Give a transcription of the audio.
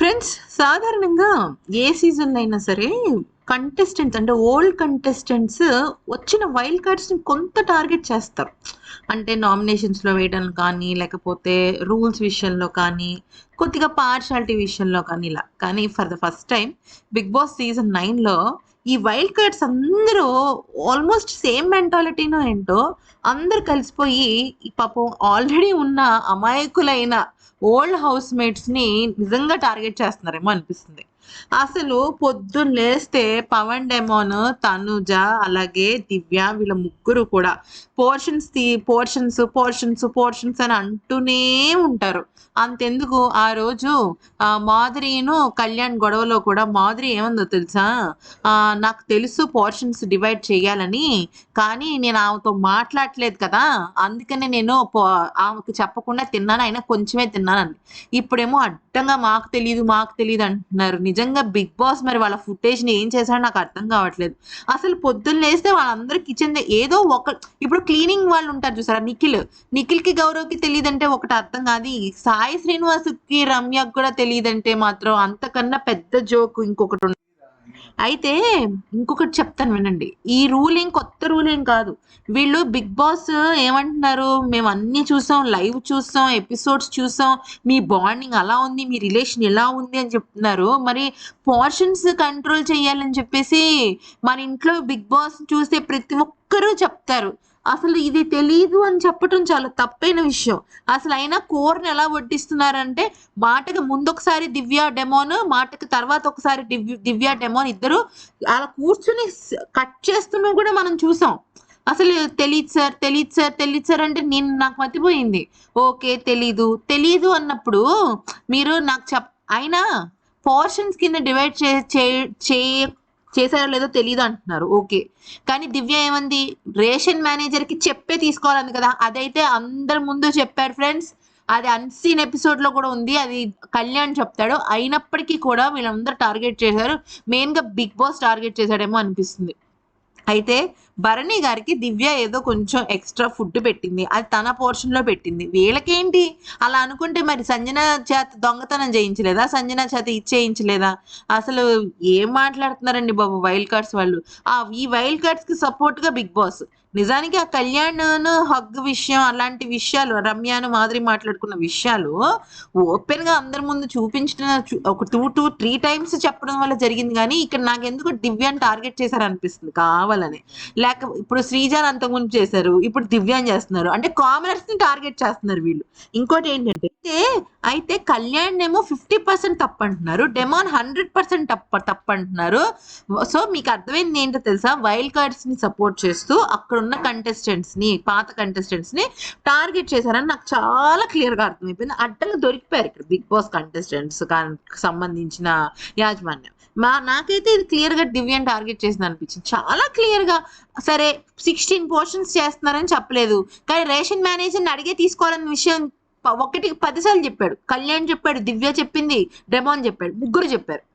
Friends సాధారణంగా ఏ సీజన్లో అయినా సరే కంటెస్టెంట్స్ అంటే ఓల్డ్ కంటెస్టెంట్స్ వచ్చిన వైల్డ్ కార్డ్స్ని కొంత టార్గెట్ చేస్తారు. అంటే నామినేషన్స్లో వేయడం కానీ లేకపోతే రూల్స్ విషయంలో కానీ కొద్దిగా పార్షాలిటీ విషయంలో కానీ ఇలా. కానీ for the first time Bigg Boss season నైన్లో ఈ వైల్డ్ కార్డ్స్ అందరూ ఆల్మోస్ట్ సేమ్ మెంటాలిటీనో ఏంటో అందరు కలిసిపోయి పాపం ఆల్రెడీ ఉన్న అమాయకులైన ఓల్డ్ హౌస్ మేట్స్ని నిజంగా టార్గెట్ చేస్తున్నారేమో అనిపిస్తుంది. అసలు పొద్దున్న లేస్తే పవన్ డెమోన్ తనుజ అలాగే దివ్య వీళ్ళ ముగ్గురు కూడా పోర్షన్స్ తీ పోర్షన్స్ పోర్షన్స్ పోర్షన్స్ అని అంటూనే ఉంటారు. అంతెందుకు? ఆ రోజు ఆ, మాధురిను కళ్యాణ్ గొడవలో కూడా మాధురి ఏమందో తెలుసా? ఆ, నాకు తెలుసు పోర్షన్స్ డివైడ్ చేయాలని కానీ నేను ఆమెతో మాట్లాడలేదు కదా. అందుకనే నేను పో- ఆమెకు చెప్పకుండా తిన్నాను అయినా కొంచెమే తిన్నానండి ఇప్పుడేమో అడ్డంగా మాకు తెలియదు మాకు తెలియదు అంటున్నారు. నిజంగా బిగ్ బాస్ మరి వాళ్ళ ఫుటేజ్ని ని ఏం చేశాడో నాకు అర్థం కావట్లేదు. అసలు పొద్దున్న లేస్తే వాళ్ళందరూ కిచెన్ ఏదో ఒక ఇప్పుడు క్లీనింగ్ వాళ్ళు ఉంటారు చూసారా? నిఖిల్. నిఖిల్కి గౌరవ్కి తెలియదంటే ఒకటి అర్థం కాదు. సాయి శ్రీనివాస్కి రమ్యకు కూడా తెలియదంటే మాత్రం అంతకన్నా పెద్ద జోక్ ఇంకొకటి ఉంది అయితే ఇంకొకటి చెప్తాను వినండి. ఈ రూల్ ఏం కొత్త రూల్ ఏం కాదు. వీళ్ళు బిగ్ బాస్ ఏమంటున్నారు? మేము అన్ని చూసాం లైవ్ చూసాం ఎపిసోడ్స్ చూసాం. మీ బాండింగ్ అలా ఉంది మీ రిలేషన్ ఎలా ఉంది అని చెప్తున్నారు. మరి పోర్షన్స్ కంట్రోల్ చేయాలని చెప్పేసి మన ఇంట్లో బిగ్ బాస్ చూసే ప్రతి ఒక్కరూ చెప్తారు. అసలు ఇది తెలియదు అని చెప్పటం చాలా తప్పైన విషయం. అసలు అయినా కోర్ని ఎలా వడ్డిస్తున్నారంటే మాటకి ముందొకసారి దివ్య డెమోన్ మాటకి తర్వాత ఒకసారి దివ్య దివ్య డెమోన్ ఇద్దరు అలా కూర్చుని కట్ చేస్తున్నా కూడా మనం చూసాం. అసలు తెలియదు సార్ తెలియదు సార్ తెలియదు సార్ అంటే నేను నాకు మతిపోయింది. ఓకే తెలీదు. తెలీదు అన్నప్పుడు మీరు నాకు చెప్ అయినా పోర్షన్స్ కింద డివైడ్ చే చే- చేయ చేశారో లేదో తెలియదు అంటున్నారు. ఓకే. కానీ దివ్య ఏమంది? రేషన్ మేనేజర్కి చెప్పే తీసుకోవాలంది కదా. అదైతే అందరి ముందు చెప్పారు ఫ్రెండ్స్. అది అన్సీన్ ఎపిసోడ్లో కూడా ఉంది. అది కళ్యాణ్ చెప్తాడు. అయినప్పటికీ కూడా వీళ్ళందరూ టార్గెట్ చేశారు. మెయిన్గా బిగ్ బాస్ టార్గెట్ చేశాడేమో అనిపిస్తుంది. అయితే భరణి గారికి దివ్య ఏదో కొంచెం ఎక్స్ట్రా ఫుడ్ పెట్టింది. అది తన పోర్షన్లో పెట్టింది. వీళ్ళకేంటి? అలా అనుకుంటే మరి సంజన చేత దొంగతనం చేయించలేదా? సంజన చేత ఇచ్చేయించలేదా అసలు ఏం మాట్లాడుతున్నారండి బాబు వైల్డ్ కార్డ్స్ వాళ్ళు? ఆ ఈ వైల్డ్ కార్డ్స్కి సపోర్ట్గా బిగ్ బాస్. నిజానికి ఆ కళ్యాణ్ హగ్ విషయం అలాంటి విషయాలు రమ్యాను మాదిరి మాట్లాడుకున్న విషయాలు ఓపెన్గా అందరి ముందు చూపించిన ఒక టూ టూ త్రీ టైమ్స్ చెప్పడం వల్ల జరిగింది. కానీ ఇక్కడ నాకు ఎందుకు దివ్యాన్ని టార్గెట్ చేశారు అనిపిస్తుంది కావాలని. లేక ఇప్పుడు శ్రీజాన్ అంతకుముందు చేశారు ఇప్పుడు దివ్యాన్ చేస్తున్నారు. అంటే కామనర్స్ని టార్గెట్ చేస్తున్నారు వీళ్ళు. ఇంకోటి ఏంటంటే అయితే అయితే కళ్యాణ్ ఏమో ఫిఫ్టీ పర్సెంట్ తప్పు అంటున్నారు డెమాన్ హండ్రెడ్ పర్సెంట్ తప్ప తప్పు అంటున్నారు సో మీకు అర్థమైంది ఏంటో తెలుసా? వైల్డ్ కార్డ్స్ని సపోర్ట్ చేస్తూ అక్కడ ఉన్న కంటెస్టెంట్స్ని పాత కంటెస్టెంట్స్ని టార్గెట్ చేశారని నాకు చాలా క్లియర్గా అర్థమైపోయింది. అడ్డంగా దొరికిపోయారు ఇక్కడ బిగ్ బాస్ కంటెస్టెంట్స్ సంబంధించిన యాజమాన్యం. మా నాకైతే ఇది క్లియర్గా దివ్యాన్ని టార్గెట్ చేసింది అనిపించింది. చాలా క్లియర్గా సరే సిక్స్టీన్ పోర్షన్స్ చేస్తున్నారని చెప్పలేదు. కానీ రేషన్ మేనేజర్ని అడిగే తీసుకోవాలన్న విషయం ఒకటికి పదిసార్లు చెప్పాడు. కళ్యాణ్ చెప్పాడు దివ్య చెప్పింది డెమోన్ చెప్పాడు. ముగ్గురు చెప్పారు.